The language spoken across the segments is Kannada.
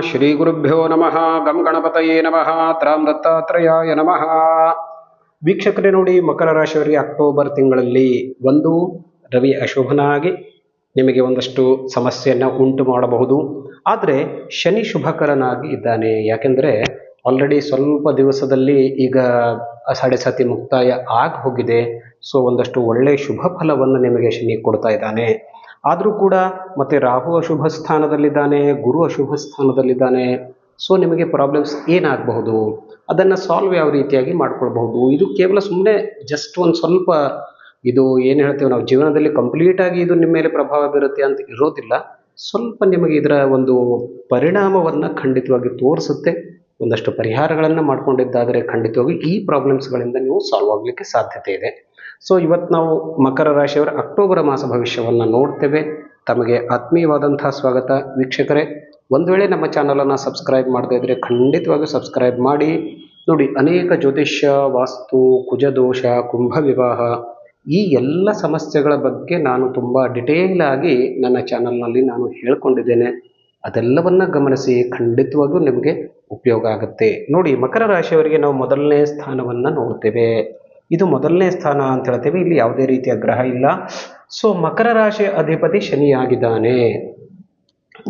ಶ್ರೀ ಗುರುಭ್ಯೋ ನಮಃ. ಗಂ ಗಣಪತಯೇ ನಮಃ. ತ್ರಾಂ ದತ್ತಾತ್ರೇಯಾಯ ನಮಃ. ವೀಕ್ಷಕರೇ ನೋಡಿ, ಮಕರ ರಾಶಿಯವರಿಗೆ ಅಕ್ಟೋಬರ್ ತಿಂಗಳಲ್ಲಿ ಒಂದು, ರವಿ ಅಶುಭನಾಗಿ ನಿಮಗೆ ಒಂದಷ್ಟು ಸಮಸ್ಯೆಯನ್ನು ಉಂಟು ಮಾಡಬಹುದು. ಆದರೆ, ಶನಿ ಶುಭಕರನಾಗಿ ಇದ್ದಾನೆ. ಯಾಕೆಂದರೆ ಆಲ್ರೆಡಿ ಸ್ವಲ್ಪ ದಿವಸದಲ್ಲಿ ಈಗ ಸಾಡೆ ಸತಿ ಮುಕ್ತಾಯ ಆಗಿ ಹೋಗಿದೆ. ಸೊ, ಒಂದಷ್ಟು ಒಳ್ಳೆಯ ಶುಭ ಫಲವನ್ನು ನಿಮಗೆ ಶನಿ ಕೊಡ್ತಾ ಇದ್ದಾನೆ. ಆದರೂ ಕೂಡ ಮತ್ತೆ ರಾಹು ಅಶುಭ ಸ್ಥಾನದಲ್ಲಿದ್ದಾನೆ, ಗುರು ಅಶುಭ ಸ್ಥಾನದಲ್ಲಿದ್ದಾನೆ. ಸೊ ನಿಮಗೆ ಪ್ರಾಬ್ಲಮ್ಸ್ ಏನಾಗಬಹುದು? ಅದನ್ನು ಸಾಲ್ವ್ ಯಾವ ರೀತಿಯಾಗಿ ಮಾಡ್ಕೊಳ್ಬಹುದು? ಇದು ಕೇವಲ ಸುಮ್ಮನೆ ಜಸ್ಟ್ ಒಂದು ಸ್ವಲ್ಪ ಇದು ಏನು ಹೇಳ್ತೇವೆ ನಾವು ಜೀವನದಲ್ಲಿ ಕಂಪ್ಲೀಟಾಗಿ ಇದು ನಿಮ್ಮ ಮೇಲೆ ಪ್ರಭಾವ ಬೀರುತ್ತೆ ಅಂತ ಇರೋದಿಲ್ಲ. ಸ್ವಲ್ಪ ನಿಮಗೆ ಇದರ ಒಂದು ಪರಿಣಾಮವನ್ನು ಖಂಡಿತವಾಗಿ ತೋರಿಸುತ್ತೆ. ಒಂದಷ್ಟು ಪರಿಹಾರಗಳನ್ನು ಮಾಡಿಕೊಂಡಿದ್ದಾದರೆ ಖಂಡಿತವಾಗಿ ಈ ಪ್ರಾಬ್ಲಮ್ಸ್ಗಳಿಂದ ನೀವು ಸಾಲ್ವ್ ಆಗಲಿಕ್ಕೆ ಸಾಧ್ಯತೆ ಇದೆ. ಸೊ ಇವತ್ತು ನಾವು ಮಕರ ರಾಶಿಯವರ ಅಕ್ಟೋಬರ್ ಮಾಸ ಭವಿಷ್ಯವನ್ನು ನೋಡ್ತೇವೆ. ತಮಗೆ ಆತ್ಮೀಯವಾದಂತಹ ಸ್ವಾಗತ. ವೀಕ್ಷಕರೇ, ಒಂದು ವೇಳೆ ನಮ್ಮ ಚಾನಲನ್ನು ಸಬ್ಸ್ಕ್ರೈಬ್ ಮಾಡದೇ ಇದ್ದರೆ ಖಂಡಿತವಾಗಿಯೂ ಸಬ್ಸ್ಕ್ರೈಬ್ ಮಾಡಿ. ನೋಡಿ, ಅನೇಕ ಜ್ಯೋತಿಷ್ಯ, ವಾಸ್ತು, ಕುಜದೋಷ ಕುಂಭ ವಿವಾಹ ಈ ಎಲ್ಲ ಸಮಸ್ಯೆಗಳ ಬಗ್ಗೆ ನಾನು ತುಂಬ ಡಿಟೇಲ್ ಆಗಿ ನನ್ನ ಚಾನಲ್ನಲ್ಲಿ ನಾನು ಹೇಳ್ಕೊಂಡಿದ್ದೇನೆ. ಅದೆಲ್ಲವನ್ನ ಗಮನಿಸಿ ಖಂಡಿತವಾಗೂ ನಿಮಗೆ ಉಪಯೋಗ ಆಗುತ್ತೆ. ನೋಡಿ, ಮಕರ ರಾಶಿಯವರಿಗೆ ನಾವು ಮೊದಲನೇ ಸ್ಥಾನವನ್ನು ನೋಡ್ತೇವೆ. ಇದು ಮೊದಲನೇ ಸ್ಥಾನ ಅಂತ ಹೇಳ್ತೇವೆ. ಇಲ್ಲಿ ಯಾವುದೇ ರೀತಿಯ ಗ್ರಹ ಇಲ್ಲ. ಸೊ ಮಕರ ರಾಶಿಯ ಅಧಿಪತಿ ಶನಿಯಾಗಿದ್ದಾನೆ.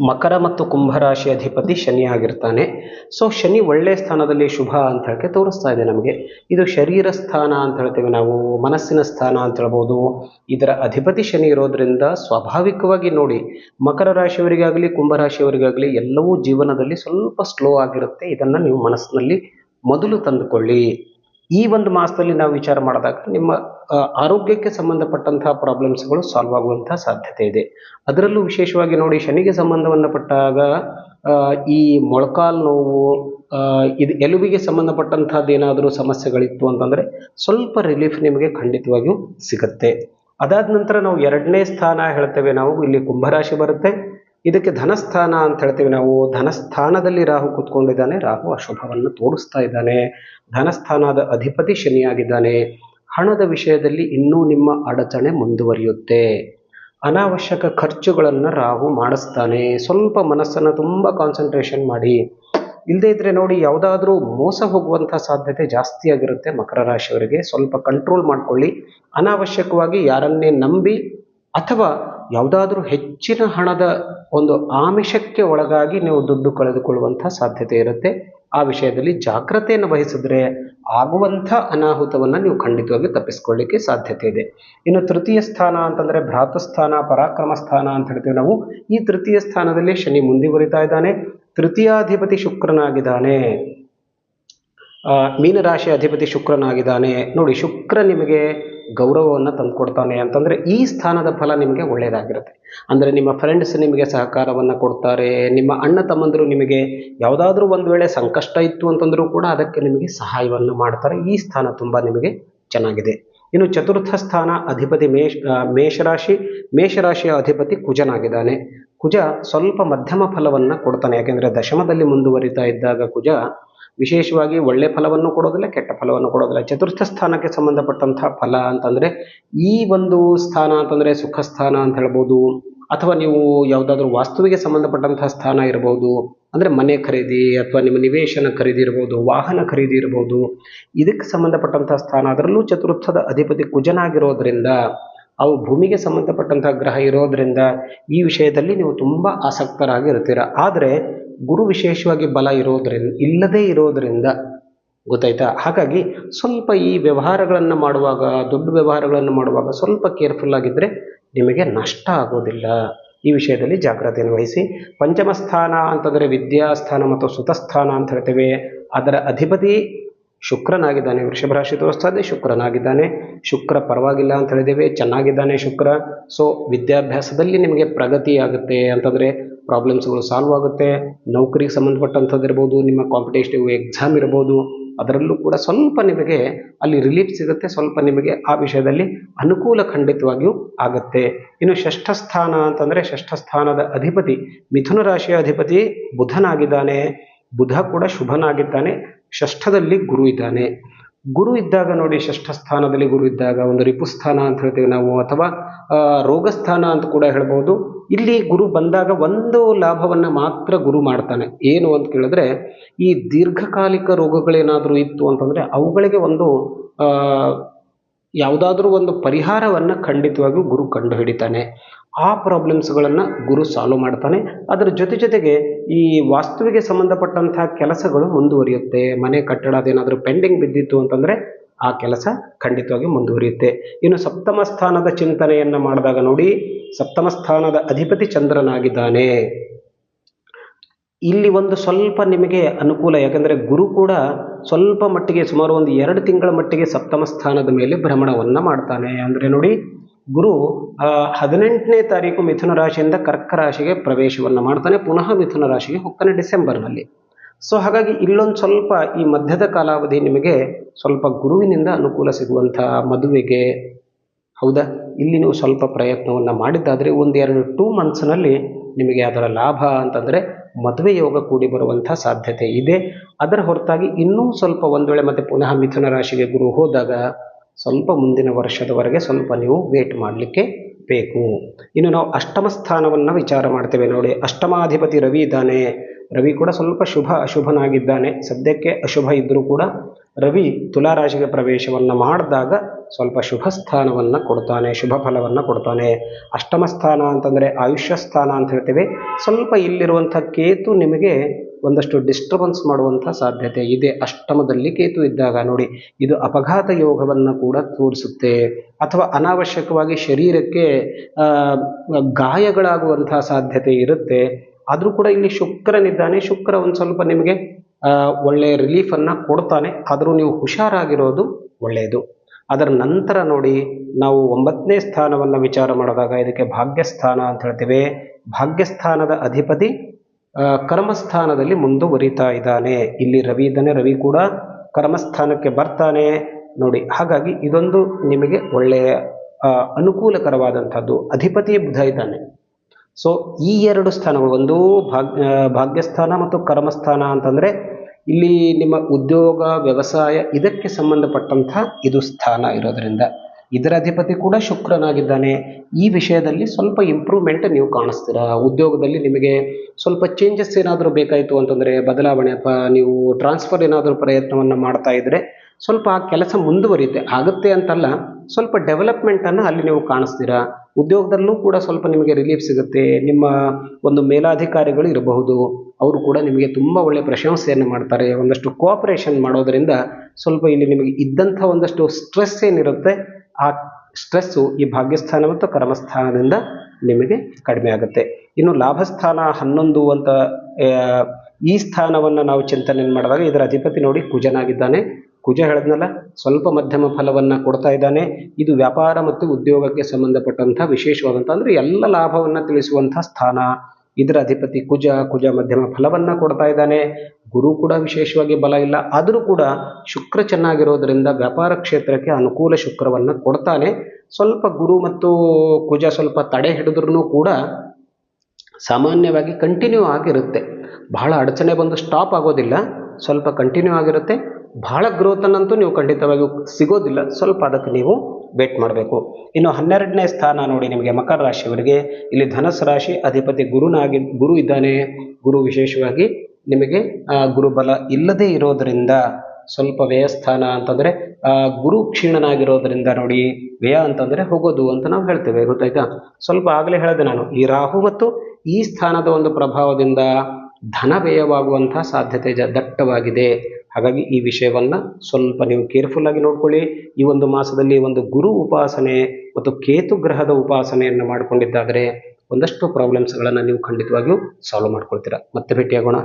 ಮಕರ ಮತ್ತು ಕುಂಭರಾಶಿ ಅಧಿಪತಿ ಶನಿ ಆಗಿರ್ತಾನೆ. ಸೊ ಶನಿ ಒಳ್ಳೆ ಸ್ಥಾನದಲ್ಲಿ ಶುಭ ಅಂತ ಹೇಳಕ್ಕೆ ತೋರಿಸ್ತಾ ಇದೆ ನಮಗೆ. ಇದು ಶರೀರ ಸ್ಥಾನ ಅಂತ ಹೇಳ್ತೇವೆ ನಾವು, ಮನಸ್ಸಿನ ಸ್ಥಾನ ಅಂತ ಹೇಳ್ಬೋದು. ಇದರ ಅಧಿಪತಿ ಶನಿ ಇರೋದ್ರಿಂದ ಸ್ವಾಭಾವಿಕವಾಗಿ ನೋಡಿ, ಮಕರ ರಾಶಿಯವರಿಗಾಗಲಿ, ಕುಂಭರಾಶಿಯವರಿಗಾಗಲಿ ಎಲ್ಲವೂ ಜೀವನದಲ್ಲಿ ಸ್ವಲ್ಪ ಸ್ಲೋ ಆಗಿರುತ್ತೆ. ಇದನ್ನು ನೀವು ಮನಸ್ಸಿನಲ್ಲಿ ಮೊದಲು ತಂದುಕೊಳ್ಳಿ. ಈ ಒಂದು ಮಾಸದಲ್ಲಿ ನಾವು ವಿಚಾರ ಮಾಡಿದಾಗ ನಿಮ್ಮ ಆರೋಗ್ಯಕ್ಕೆ ಸಂಬಂಧಪಟ್ಟಂತಹ ಪ್ರಾಬ್ಲಮ್ಸ್ಗಳು ಸಾಲ್ವ್ ಆಗುವಂತಹ ಸಾಧ್ಯತೆ ಇದೆ. ಅದರಲ್ಲೂ ವಿಶೇಷವಾಗಿ ನೋಡಿ, ಶನಿಗೆ ಸಂಬಂಧವನ್ನು ಪಟ್ಟಾಗ ಈ ಮೊಳಕಾಲು ನೋವು ಇದು ಎಲುಬಿಗೆ ಸಂಬಂಧಪಟ್ಟಂತಹದ್ದು ಏನಾದರೂ ಸಮಸ್ಯೆಗಳಿತ್ತು ಅಂತಂದರೆ ಸ್ವಲ್ಪ ರಿಲೀಫ್ ನಿಮಗೆ ಖಂಡಿತವಾಗಿಯೂ ಸಿಗುತ್ತೆ. ಅದಾದ ನಂತರ ನಾವು ಎರಡನೇ ಸ್ಥಾನ ಹೇಳ್ತೇವೆ ನಾವು, ಇಲ್ಲಿ ಕುಂಭರಾಶಿ ಬರುತ್ತೆ. ಇದಕ್ಕೆ ಧನಸ್ಥಾನ ಅಂತ ಹೇಳ್ತೇವೆ ನಾವು. ಧನಸ್ಥಾನದಲ್ಲಿ ರಾಹು ಕೂತ್ಕೊಂಡಿದ್ದಾನೆ. ರಾಹು ಅಶುಭವನ್ನು ತೋರಿಸ್ತಾ ಇದ್ದಾನೆ. ಧನಸ್ಥಾನದ ಅಧಿಪತಿ ಶನಿಯಾಗಿದ್ದಾನೆ. ಹಣದ ವಿಷಯದಲ್ಲಿ ಇನ್ನೂ ನಿಮ್ಮ ಅಡಚಣೆ ಮುಂದುವರಿಯುತ್ತೆ. ಅನಾವಶ್ಯಕ ಖರ್ಚುಗಳನ್ನು ರಾಹು ಮಾಡಿಸ್ತಾನೆ. ಸ್ವಲ್ಪ ಮನಸ್ಸನ್ನು ತುಂಬ ಕಾನ್ಸಂಟ್ರೇಷನ್ ಮಾಡಿ. ಇಲ್ಲದೇ ಇದ್ರೆ ನೋಡಿ ಯಾವುದಾದ್ರೂ ಮೋಸ ಹೋಗುವಂಥ ಸಾಧ್ಯತೆ ಜಾಸ್ತಿ ಆಗಿರುತ್ತೆ ಮಕರ ರಾಶಿಯವರಿಗೆ. ಸ್ವಲ್ಪ ಕಂಟ್ರೋಲ್ ಮಾಡಿಕೊಳ್ಳಿ. ಅನಾವಶ್ಯಕವಾಗಿ ಯಾರನ್ನೇ ನಂಬಿ ಅಥವಾ ಯಾವುದಾದ್ರೂ ಹೆಚ್ಚಿನ ಹಣದ ಒಂದು ಆಮಿಷಕ್ಕೆ ಒಳಗಾಗಿ ನೀವು ದುಡ್ಡು ಕಳೆದುಕೊಳ್ಳುವಂಥ ಸಾಧ್ಯತೆ ಇರುತ್ತೆ. ಆ ವಿಷಯದಲ್ಲಿ ಜಾಗ್ರತೆಯನ್ನು ವಹಿಸಿದ್ರೆ ಆಗುವಂಥ ಅನಾಹುತವನ್ನು ನೀವು ಖಂಡಿತವಾಗಿ ತಪ್ಪಿಸ್ಕೊಳ್ಳಿಕ್ಕೆ ಸಾಧ್ಯತೆ ಇದೆ. ಇನ್ನು ತೃತೀಯ ಸ್ಥಾನ ಅಂತಂದರೆ ಭ್ರಾತಸ್ಥಾನ ಪರಾಕ್ರಮ ಸ್ಥಾನ ಅಂತ ಹೇಳ್ತೀವಿ ನಾವು. ಈ ತೃತೀಯ ಸ್ಥಾನದಲ್ಲಿ ಶನಿ ಮುಂದುವರಿತಾ ಇದ್ದಾನೆ. ತೃತೀಯಾಧಿಪತಿ ಶುಕ್ರನಾಗಿದ್ದಾನೆ. ಮೀನರಾಶಿ ಅಧಿಪತಿ ಶುಕ್ರನಾಗಿದ್ದಾನೆ. ನೋಡಿ ಶುಕ್ರ ನಿಮಗೆ ಗೌರವವನ್ನು ತಂದುಕೊಡ್ತಾನೆ ಅಂತಂದರೆ ಈ ಸ್ಥಾನದ ಫಲ ನಿಮಗೆ ಒಳ್ಳೆಯದಾಗಿರುತ್ತೆ ಅಂದರೆ ನಿಮ್ಮ ಫ್ರೆಂಡ್ಸ್ ನಿಮಗೆ ಸಹಕಾರವನ್ನು ಕೊಡ್ತಾರೆ, ನಿಮ್ಮ ಅಣ್ಣ ತಮ್ಮಂದರು ನಿಮಗೆ ಯಾವುದಾದ್ರೂ ಒಂದು ವೇಳೆ ಸಂಕಷ್ಟ ಇತ್ತು ಅಂತಂದರೂ ಕೂಡ ಅದಕ್ಕೆ ನಿಮಗೆ ಸಹಾಯವನ್ನು ಮಾಡ್ತಾರೆ. ಈ ಸ್ಥಾನ ತುಂಬ ನಿಮಗೆ ಚೆನ್ನಾಗಿದೆ. ಇನ್ನು ಚತುರ್ಥ ಸ್ಥಾನ ಅಧಿಪತಿ ಮೇಷ ಮೇಷರಾಶಿ, ಮೇಷರಾಶಿಯ ಅಧಿಪತಿ ಕುಜನಾಗಿದ್ದಾನೆ. ಕುಜ ಸ್ವಲ್ಪ ಮಧ್ಯಮ ಫಲವನ್ನು ಕೊಡ್ತಾನೆ. ಯಾಕೆಂದರೆ ದಶಮದಲ್ಲಿ ಮುಂದುವರಿತಾ ಇದ್ದಾಗ ಕುಜ ವಿಶೇಷವಾಗಿ ಒಳ್ಳೆ ಫಲವನ್ನು ಕೊಡೋದಿಲ್ಲ, ಕೆಟ್ಟ ಫಲವನ್ನು ಕೊಡೋದಿಲ್ಲ. ಚತುರ್ಥ ಸ್ಥಾನಕ್ಕೆ ಸಂಬಂಧಪಟ್ಟಂತಹ ಫಲ ಅಂತಂದರೆ ಈ ಒಂದು ಸ್ಥಾನ ಅಂತಂದರೆ ಸುಖ ಸ್ಥಾನ ಅಂತ ಹೇಳ್ಬೋದು, ಅಥವಾ ನೀವು ಯಾವುದಾದ್ರೂ ವಾಸ್ತುವಿಗೆ ಸಂಬಂಧಪಟ್ಟಂತಹ ಸ್ಥಾನ ಇರ್ಬೋದು, ಅಂದರೆ ಮನೆ ಖರೀದಿ ಅಥವಾ ನಿಮ್ಮ ನಿವೇಶನ ಖರೀದಿ ಇರ್ಬೋದು, ವಾಹನ ಖರೀದಿ ಇರ್ಬೋದು, ಇದಕ್ಕೆ ಸಂಬಂಧಪಟ್ಟಂತಹ ಸ್ಥಾನ, ಅದರಲ್ಲೂ ಚತುರ್ಥದ ಅಧಿಪತಿ ಕುಜನಾಗಿರೋದ್ರಿಂದ, ಅವು ಭೂಮಿಗೆ ಸಂಬಂಧಪಟ್ಟಂತಹ ಗ್ರಹ ಇರೋದ್ರಿಂದ ಈ ವಿಷಯದಲ್ಲಿ ನೀವು ತುಂಬ ಆಸಕ್ತರಾಗಿರ್ತೀರ ಆದರೆ ಗುರು ವಿಶೇಷವಾಗಿ ಬಲ ಇರೋದ್ರಿಂದ, ಇಲ್ಲದೇ ಇರೋದರಿಂದ ಗೊತ್ತಾಯ್ತಾ? ಹಾಗಾಗಿ ಸ್ವಲ್ಪ ಈ ವ್ಯವಹಾರಗಳನ್ನು ಮಾಡುವಾಗ, ದೊಡ್ಡ ವ್ಯವಹಾರಗಳನ್ನು ಮಾಡುವಾಗ ಸ್ವಲ್ಪ ಕೇರ್ಫುಲ್ ಆಗಿದ್ದರೆ ನಿಮಗೆ ನಷ್ಟ ಆಗೋದಿಲ್ಲ. ಈ ವಿಷಯದಲ್ಲಿ ಜಾಗ್ರತೆಯನ್ನು ವಹಿಸಿ ಪಂಚಮ ಸ್ಥಾನ ಅಂತಂದರೆ ವಿದ್ಯಾಸ್ಥಾನ ಮತ್ತು ಸುತಸ್ಥಾನ ಅಂತ ಹೇಳ್ತೇವೆ. ಅದರ ಅಧಿಪತಿ ಶುಕ್ರನಾಗಿದ್ದಾನೆ. ವೃಷಭ ರಾಶಿ ತೋರಿಸ್ತಾ ಶುಕ್ರನಾಗಿದ್ದಾನೆ. ಶುಕ್ರ ಪರವಾಗಿಲ್ಲ ಅಂತ ಹೇಳಿದ್ದೇವೆ, ಚೆನ್ನಾಗಿದ್ದಾನೆ ಶುಕ್ರ. ಸೊ ವಿದ್ಯಾಭ್ಯಾಸದಲ್ಲಿ ನಿಮಗೆ ಪ್ರಗತಿ ಆಗುತ್ತೆ ಅಂತಂದರೆ ಪ್ರಾಬ್ಲಮ್ಸ್ಗಳು ಸಾಲ್ವ್ ಆಗುತ್ತೆ. ನೌಕರಿಗೆ ಸಂಬಂಧಪಟ್ಟಂಥದ್ದು ಇರ್ಬೋದು, ನಿಮ್ಮ ಕಾಂಪಿಟೇಟಿವ್ ಎಕ್ಸಾಮ್ ಇರ್ಬೋದು, ಅದರಲ್ಲೂ ಕೂಡ ಸ್ವಲ್ಪ ನಿಮಗೆ ಅಲ್ಲಿ ರಿಲೀಫ್ ಸಿಗುತ್ತೆ, ಸ್ವಲ್ಪ ನಿಮಗೆ ಆ ವಿಷಯದಲ್ಲಿ ಅನುಕೂಲ ಖಂಡಿತವಾಗಿಯೂ ಆಗುತ್ತೆ. ಇನ್ನು ಷಷ್ಠ ಸ್ಥಾನ ಅಂತಂದರೆ ಷಷ್ಠ ಸ್ಥಾನದ ಅಧಿಪತಿ, ಮಿಥುನ ರಾಶಿಯ ಅಧಿಪತಿ ಬುಧನಾಗಿದ್ದಾನೆ. ಬುಧ ಕೂಡ ಶುಭನಾಗಿದ್ದಾನೆ. ಷಷ್ಠದಲ್ಲಿ ಗುರು ಇದ್ದಾನೆ. ಗುರು ಇದ್ದಾಗ ನೋಡಿ ಷಷ್ಠ ಸ್ಥಾನದಲ್ಲಿ ಗುರು ಇದ್ದಾಗ ಒಂದು ರಿಪುಸ್ಥಾನ ಅಂತ ಹೇಳ್ತೀವಿ ನಾವು, ಅಥವಾ ರೋಗಸ್ಥಾನ ಅಂತ ಕೂಡ ಹೇಳ್ಬೋದು. ಇಲ್ಲಿ ಗುರು ಬಂದಾಗ ಒಂದು ಲಾಭವನ್ನು ಮಾತ್ರ ಗುರು ಮಾಡ್ತಾನೆ. ಏನು ಅಂತ ಕೇಳಿದ್ರೆ, ಈ ದೀರ್ಘಕಾಲಿಕ ರೋಗಗಳೇನಾದರೂ ಇತ್ತು ಅಂತಂದರೆ ಅವುಗಳಿಗೆ ಒಂದು ಯಾವುದಾದ್ರೂ ಒಂದು ಪರಿಹಾರವನ್ನು ಖಂಡಿತವಾಗಿಯೂ ಗುರು ಕಂಡು ಹಿಡಿತಾನೆ ಆ ಪ್ರಾಬ್ಲಮ್ಸ್ಗಳನ್ನು ಗುರು ಸಾಲ್ವ್ ಮಾಡ್ತಾನೆ. ಅದರ ಜೊತೆ ಜೊತೆಗೆ ಈ ವಾಸ್ತುವಿಗೆ ಸಂಬಂಧಪಟ್ಟಂತಹ ಕೆಲಸಗಳು ಮುಂದುವರಿಯುತ್ತೆ. ಮನೆ ಕಟ್ಟಡದೇನಾದರೂ ಪೆಂಡಿಂಗ್ ಬಿದ್ದಿತ್ತು ಅಂತಂದರೆ ಆ ಕೆಲಸ ಖಂಡಿತವಾಗಿ ಮುಂದುವರಿಯುತ್ತೆ. ಇನ್ನು ಸಪ್ತಮ ಸ್ಥಾನದ ಚಿಂತನೆಯನ್ನು ಮಾಡಿದಾಗ ನೋಡಿ, ಸಪ್ತಮ ಸ್ಥಾನದ ಅಧಿಪತಿ ಚಂದ್ರನಾಗಿದ್ದಾನೆ. ಇಲ್ಲಿ ಒಂದು ಸ್ವಲ್ಪ ನಿಮಗೆ ಅನುಕೂಲ, ಯಾಕಂದರೆ ಗುರು ಕೂಡ ಸ್ವಲ್ಪ ಮಟ್ಟಿಗೆ ಸುಮಾರು ಒಂದು ಎರಡು ತಿಂಗಳ ಮಟ್ಟಿಗೆ ಸಪ್ತಮ ಸ್ಥಾನದ ಮೇಲೆ ಭ್ರಮಣವನ್ನು ಮಾಡ್ತಾನೆ. ಅಂದರೆ ನೋಡಿ, ಗುರು ಹದಿನೆಂಟನೇ ತಾರೀಕು ಮಿಥುನ ರಾಶಿಯಿಂದ ಕರ್ಕ ರಾಶಿಗೆ ಪ್ರವೇಶವನ್ನು ಮಾಡ್ತಾನೆ. ಪುನಃ ಮಿಥುನ ರಾಶಿಗೆ ಹೊಕ್ಕನೆ ಡಿಸೆಂಬರ್ನಲ್ಲಿ. ಸೊ ಹಾಗಾಗಿ ಇಲ್ಲೊಂದು ಸ್ವಲ್ಪ ಈ ಮಧ್ಯದ ಕಾಲಾವಧಿ ನಿಮಗೆ ಸ್ವಲ್ಪ ಗುರುವಿನಿಂದ ಅನುಕೂಲ ಸಿಗುವಂಥ ಮದುವೆಗೆ, ಹೌದಾ? ಇಲ್ಲಿ ನೀವು ಸ್ವಲ್ಪ ಪ್ರಯತ್ನವನ್ನು ಮಾಡಿದ್ದಾದರೆ ಒಂದೆರಡು ಟೂ ಮಂತ್ಸ್ನಲ್ಲಿ ನಿಮಗೆ ಅದರ ಲಾಭ ಅಂತಂದರೆ ಮದುವೆ ಯೋಗ ಕೂಡಿ ಬರುವಂಥ ಸಾಧ್ಯತೆ ಇದೆ. ಅದರ ಹೊರತಾಗಿ ಇನ್ನೂ ಸ್ವಲ್ಪ ಒಂದು ವೇಳೆ ಮತ್ತೆ ಪುನಃ ಮಿಥುನ ರಾಶಿಗೆ ಗುರು ಹೋದಾಗ ಸ್ವಲ್ಪ ಮುಂದಿನ ವರ್ಷದವರೆಗೆ ಸ್ವಲ್ಪ ನೀವು ವೇಟ್ ಮಾಡಲಿಕ್ಕೆ ಬೇಕು. ಇನ್ನು ನಾವು ಅಷ್ಟಮ ಸ್ಥಾನವನ್ನು ವಿಚಾರ ಮಾಡ್ತೇವೆ ನೋಡಿ. ಅಷ್ಟಮಾಧಿಪತಿ ರವಿ ಇದ್ದಾನೆ. ರವಿ ಕೂಡ ಸ್ವಲ್ಪ ಶುಭ ಅಶುಭನಾಗಿದ್ದಾನೆ. ಸದ್ಯಕ್ಕೆ ಅಶುಭ ಇದ್ದರೂ ಕೂಡ ರವಿ ತುಲಾರಾಶಿಗೆ ಪ್ರವೇಶವನ್ನು ಮಾಡಿದಾಗ ಸ್ವಲ್ಪ ಶುಭ ಸ್ಥಾನವನ್ನು ಕೊಡ್ತಾನೆ, ಶುಭ ಫಲವನ್ನು ಕೊಡ್ತಾನೆ. ಅಷ್ಟಮ ಸ್ಥಾನ ಅಂತಂದರೆ ಆಯುಷ್ಯ ಸ್ಥಾನ ಅಂತ ಹೇಳ್ತೇವೆ. ಸ್ವಲ್ಪ ಇಲ್ಲಿರುವಂಥ ಕೇತು ನಿಮಗೆ ಒಂದಷ್ಟು ಡಿಸ್ಟರ್ಬೆನ್ಸ್ ಮಾಡುವಂಥ ಸಾಧ್ಯತೆ ಇದೆ. ಅಷ್ಟಮದಲ್ಲಿ ಕೇತು ಇದ್ದಾಗ ನೋಡಿ, ಇದು ಅಪಘಾತ ಯೋಗವನ್ನು ಕೂಡ ತೋರಿಸುತ್ತೆ. ಅಥವಾ ಅನಾವಶ್ಯಕವಾಗಿ ಶರೀರಕ್ಕೆ ಗಾಯಗಳಾಗುವಂಥ ಸಾಧ್ಯತೆ ಇರುತ್ತೆ. ಆದರೂ ಕೂಡ ಇಲ್ಲಿ ಶುಕ್ರನಿದ್ದಾನೆ. ಶುಕ್ರ ಒಂದು ಸ್ವಲ್ಪ ನಿಮಗೆ ಒಳ್ಳೆಯ ರಿಲೀಫನ್ನು ಕೊಡ್ತಾನೆ. ಆದರೂ ನೀವು ಹುಷಾರಾಗಿರೋದು ಒಳ್ಳೆಯದು ಅದರ ನಂತರ ನೋಡಿ, ನಾವು ಒಂಬತ್ತನೇ ಸ್ಥಾನವನ್ನು ವಿಚಾರ ಮಾಡಿದಾಗ ಇದಕ್ಕೆ ಭಾಗ್ಯಸ್ಥಾನ ಅಂತ ಹೇಳ್ತೇವೆ. ಭಾಗ್ಯಸ್ಥಾನದ ಅಧಿಪತಿ ಕರ್ಮಸ್ಥಾನದಲ್ಲಿ ಮುಂದುವರಿತಾ ಇದ್ದಾನೆ. ಇಲ್ಲಿ ರವಿ ಇದ್ದಾನೆ. ರವಿ ಕೂಡ ಕರ್ಮಸ್ಥಾನಕ್ಕೆ ಬರ್ತಾನೆ. ನೋಡಿ, ಹಾಗಾಗಿ ಇದೊಂದು ನಿಮಗೆ ಒಳ್ಳೆಯ ಅನುಕೂಲಕರವಾದಂಥದ್ದು. ಅಧಿಪತಿ ಬುಧ ಇದ್ದಾನೆ. ಸೊ ಈ ಎರಡು ಸ್ಥಾನಗಳು, ಒಂದು ಭಾಗ್ಯ ಭಾಗ್ಯಸ್ಥಾನ ಮತ್ತು ಕರ್ಮಸ್ಥಾನ ಅಂತಂದರೆ ಇಲ್ಲಿ ನಿಮ್ಮ ಉದ್ಯೋಗ, ವ್ಯವಸಾಯ, ಇದಕ್ಕೆ ಸಂಬಂಧಪಟ್ಟಂಥ ಇದು ಸ್ಥಾನ ಇರೋದರಿಂದ. ಇದರ ಅಧಿಪತಿ ಕೂಡ ಶುಕ್ರನಾಗಿದ್ದಾನೆ. ಈ ವಿಷಯದಲ್ಲಿ ಸ್ವಲ್ಪ ಇಂಪ್ರೂವ್ಮೆಂಟ್ ನೀವು ಕಾಣಿಸ್ತೀರಾ? ಉದ್ಯೋಗದಲ್ಲಿ ನಿಮಗೆ ಸ್ವಲ್ಪ ಚೇಂಜಸ್ ಏನಾದರೂ ಬೇಕಾಯಿತು ಅಂತಂದರೆ ಬದಲಾವಣೆ ಅಥವಾ ನೀವು ಟ್ರಾನ್ಸ್ಫರ್ ಏನಾದರೂ ಪ್ರಯತ್ನವನ್ನು ಮಾಡ್ತಾ ಇದ್ದರೆ ಸ್ವಲ್ಪ ಆ ಕೆಲಸ ಮುಂದುವರಿಯುತ್ತೆ. ಆಗುತ್ತೆ ಅಂತಲ್ಲ ಸ್ವಲ್ಪ ಡೆವಲಪ್ಮೆಂಟನ್ನು ಅಲ್ಲಿ ನೀವು ಕಾಣಿಸ್ತೀರಾ? ಉದ್ಯೋಗದಲ್ಲೂ ಕೂಡ ಸ್ವಲ್ಪ ನಿಮಗೆ ರಿಲೀಫ್ ಸಿಗುತ್ತೆ. ನಿಮ್ಮ ಒಂದು ಮೇಲಾಧಿಕಾರಿಗಳು ಇರಬಹುದು. ಅವರು ಕೂಡ ನಿಮಗೆ ತುಂಬ ಒಳ್ಳೆಯ ಪ್ರಶಂಸೆಯನ್ನು ಮಾಡ್ತಾರೆ. ಒಂದಷ್ಟು ಕೋಆಪರೇಷನ್ ಮಾಡೋದರಿಂದ ಸ್ವಲ್ಪ ಇಲ್ಲಿ ನಿಮಗೆ ಇದ್ದಂಥ ಒಂದಷ್ಟು ಸ್ಟ್ರೆಸ್ ಏನಿರುತ್ತೆ, ಆ ಸ್ಟ್ರೆಸ್ಸು ಈ ಭಾಗ್ಯಸ್ಥಾನ ಮತ್ತು ಕರ್ಮಸ್ಥಾನದಿಂದ ನಿಮಗೆ ಕಡಿಮೆ ಆಗುತ್ತೆ. ಇನ್ನು ಲಾಭಸ್ಥಾನ ಹನ್ನೊಂದು ಅಂತ ಈ ಸ್ಥಾನವನ್ನು ನಾವು ಚಿಂತನೆ ಮಾಡಿದಾಗ ಇದರ ಅಧಿಪತಿ ನೋಡಿ ಕುಜನಾಗಿದ್ದಾನೆ. ಕುಜ ಹೇಳಿದ್ನಲ್ಲ, ಸ್ವಲ್ಪ ಮಧ್ಯಮ ಫಲವನ್ನು ಕೊಡ್ತಾ ಇದ್ದಾನೆ. ಇದು ವ್ಯಾಪಾರ ಮತ್ತು ಉದ್ಯೋಗಕ್ಕೆ ಸಂಬಂಧಪಟ್ಟಂಥ ವಿಶೇಷವಾದಂಥ, ಅಂದರೆ ಎಲ್ಲ ಲಾಭವನ್ನು ತಿಳಿಸುವಂಥ ಸ್ಥಾನ. ಇದರ ಅಧಿಪತಿ ಕುಜ ಕುಜ ಮಧ್ಯಮ ಫಲವನ್ನು ಕೊಡ್ತಾ ಇದ್ದಾನೆ. ಗುರು ಕೂಡ ವಿಶೇಷವಾಗಿ ಬಲ ಇಲ್ಲ. ಆದರೂ ಕೂಡ ಶುಕ್ರ ಚೆನ್ನಾಗಿರೋದ್ರಿಂದ ವ್ಯಾಪಾರ ಕ್ಷೇತ್ರಕ್ಕೆ ಅನುಕೂಲ ಶುಕ್ರವನ್ನು ಕೊಡ್ತಾನೆ. ಸ್ವಲ್ಪ ಗುರು ಮತ್ತು ಕುಜ ಸ್ವಲ್ಪ ತಡೆ ಹಿಡಿದ್ರೂ ಕೂಡ ಸಾಮಾನ್ಯವಾಗಿ ಕಂಟಿನ್ಯೂ ಆಗಿರುತ್ತೆ. ಬಹಳ ಅಡಚಣೆ ಬಂದು ಸ್ಟಾಪ್ ಆಗೋದಿಲ್ಲ. ಸ್ವಲ್ಪ ಕಂಟಿನ್ಯೂ ಆಗಿರುತ್ತೆ. ಬಹಳ ಗ್ರೋತನ್ನಂತೂ ನೀವು ಖಂಡಿತವಾಗಿಯೂ ಸಿಗೋದಿಲ್ಲ. ಸ್ವಲ್ಪ ಅದಕ್ಕೆ ನೀವು ವೇಟ್ ಮಾಡಬೇಕು. ಇನ್ನು ಹನ್ನೆರಡನೇ ಸ್ಥಾನ ನೋಡಿ ನಿಮಗೆ ಮಕರ ರಾಶಿಯವರಿಗೆ. ಇಲ್ಲಿ ಧನಸ್ ರಾಶಿ ಅಧಿಪತಿ ಗುರುನಾಗಿ, ಗುರು ಇದ್ದಾನೆ. ಗುರು ವಿಶೇಷವಾಗಿ ನಿಮಗೆ ಗುರುಬಲ ಇಲ್ಲದೇ ಇರೋದರಿಂದ ಸ್ವಲ್ಪ ವ್ಯಯಸ್ಥಾನ ಅಂತಂದರೆ ಗುರು ಕ್ಷೀಣನಾಗಿರೋದ್ರಿಂದ ನೋಡಿ ವ್ಯಯ ಅಂತಂದರೆ ಹೋಗೋದು ಅಂತ ನಾವು ಹೇಳ್ತೇವೆ. ಗೊತ್ತಾಯ್ತಾ? ಸ್ವಲ್ಪ ಆಗಲೇ ಹೇಳಿದೆ ನಾನು. ಈ ರಾಹು ಮತ್ತು ಈ ಸ್ಥಾನದ ಒಂದು ಪ್ರಭಾವದಿಂದ ಧನ ವ್ಯಯವಾಗುವಂಥ ಸಾಧ್ಯತೆ ಜ ದಟ್ಟವಾಗಿದೆ. ಹಾಗಾಗಿ ಈ ವಿಷಯವನ್ನು ಸ್ವಲ್ಪ ನೀವು ಕೇರ್ಫುಲ್ ಆಗಿ ನೋಡ್ಕೊಳ್ಳಿ. ಈ ಒಂದು ಮಾಸದಲ್ಲಿ ಒಂದು ಗುರು ಉಪಾಸನೆ ಮತ್ತು ಕೇತು ಗ್ರಹದ ಉಪಾಸನೆಯನ್ನು ಮಾಡಿಕೊಂಡಿದ್ದಾದರೆ ಒಂದಷ್ಟು ಪ್ರಾಬ್ಲಮ್ಸ್ಗಳನ್ನು ನೀವು ಖಂಡಿತವಾಗಿಯೂ ಸಾಲ್ವ್ ಮಾಡ್ಕೊಳ್ತೀರಾ. ಮತ್ತೆ ಭೇಟಿಯಾಗೋಣ.